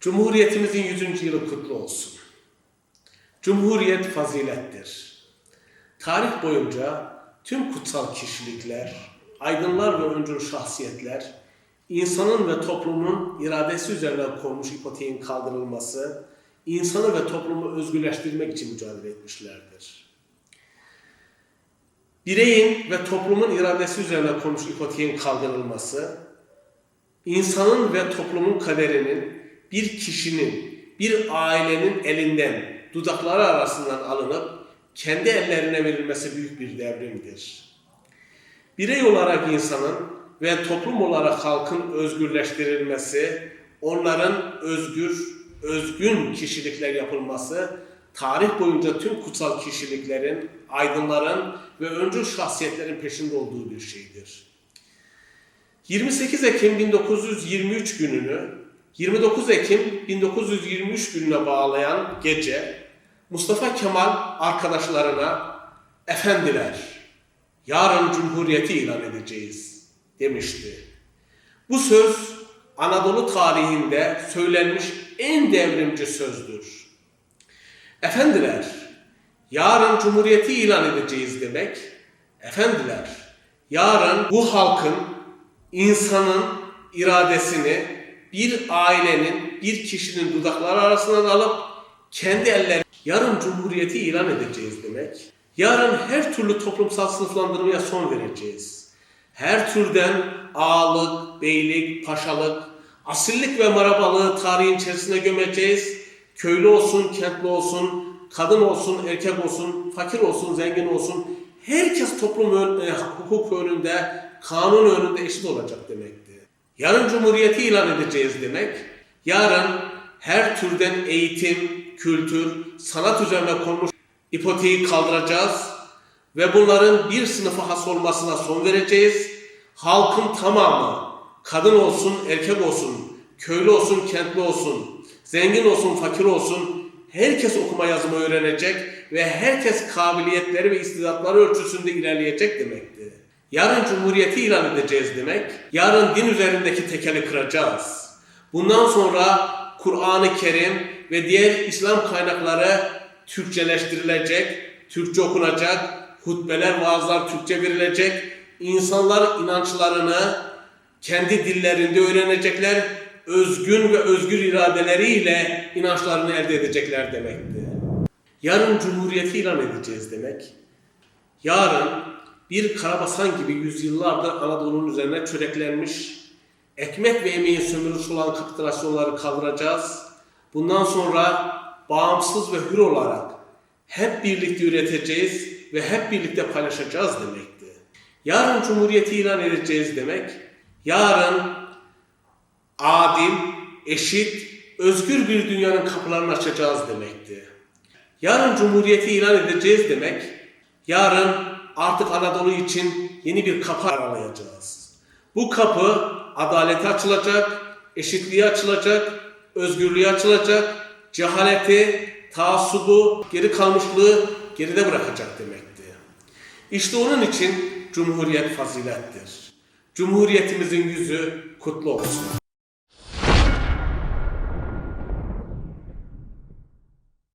Cumhuriyetimizin 100. yılı kutlu olsun. Cumhuriyet fazilettir. Tarih boyunca tüm kutsal kişilikler, aydınlar ve öncül şahsiyetler, insanın ve toplumun iradesi üzerine konmuş ipoteğin kaldırılması, insanı ve toplumu özgürleştirmek için mücadele etmişlerdir. Bireyin ve toplumun iradesi üzerine konmuş ipoteğin kaldırılması, insanın ve toplumun kaderinin bir kişinin, bir ailenin elinden, dudakları arasından alınıp kendi ellerine verilmesi büyük bir devrimdir. Birey olarak insanın ve toplum olarak halkın özgürleştirilmesi, onların özgür, özgün kişilikler yapılması, tarih boyunca tüm kutsal kişiliklerin, aydınların ve öncül şahsiyetlerin peşinde olduğu bir şeydir. 28 Ekim 1923 gününü 29 Ekim 1923 gününe bağlayan gece Mustafa Kemal arkadaşlarına efendiler yarın cumhuriyeti ilan edeceğiz demişti. Bu söz Anadolu tarihinde söylenmiş en devrimci sözdür. Efendiler yarın cumhuriyeti ilan edeceğiz demek efendiler yarın bu halkın insanın iradesini bir ailenin, bir kişinin dudakları arasından alıp kendi elleri yarın cumhuriyeti ilan edeceğiz demek. Yarın her türlü toplumsal sınıflandırmaya son vereceğiz. Her türden ağalık, beylik, paşalık, asillik ve marabalığı tarihin içerisine gömeceğiz. Köylü olsun, kentli olsun, kadın olsun, erkek olsun, fakir olsun, zengin olsun. Herkes toplum ön, e, hukuk önünde, kanun önünde eşit olacak demekti. Yarın cumhuriyeti ilan edeceğiz demek. Yarın her türden eğitim, kültür, sanat üzerine konmuş ipoteği kaldıracağız ve bunların bir sınıfa has olmasına son vereceğiz. Halkın tamamı, kadın olsun, erkek olsun, köylü olsun, kentli olsun, zengin olsun, fakir olsun, herkes okuma yazma öğrenecek ve herkes kabiliyetleri ve istidatları ölçüsünde ilerleyecek demekti. Yarın cumhuriyeti ilan edeceğiz demek. Yarın din üzerindeki tekeli kıracağız. Bundan sonra Kur'an-ı Kerim ve diğer İslam kaynakları Türkçeleştirilecek, Türkçe okunacak, hutbeler, vaazlar Türkçe verilecek. İnsanlar inançlarını kendi dillerinde öğrenecekler. Özgün ve özgür iradeleriyle inançlarını elde edecekler demekti. Yarın cumhuriyeti ilan edeceğiz demek. Yarın bir karabasan gibi yüzyıllardır Anadolu'nun üzerine çöreklenmiş, ekmek ve emeğin sömürüsü olan kapitülasyonları kaldıracağız. Bundan sonra bağımsız ve hür olarak hep birlikte üreteceğiz ve hep birlikte paylaşacağız demekti. Yarın Cumhuriyeti ilan edeceğiz demek, yarın adil, eşit, özgür bir dünyanın kapılarını açacağız demekti. Yarın Cumhuriyeti ilan edeceğiz demek, yarın artık Anadolu için yeni bir kapı aralayacağız. Bu kapı adalete açılacak, eşitliğe açılacak, özgürlüğe açılacak, cehaleti, taassubu, geri kalmışlığı geride bırakacak demekti. İşte onun için Cumhuriyet fazilettir. Cumhuriyetimizin yüzü kutlu olsun.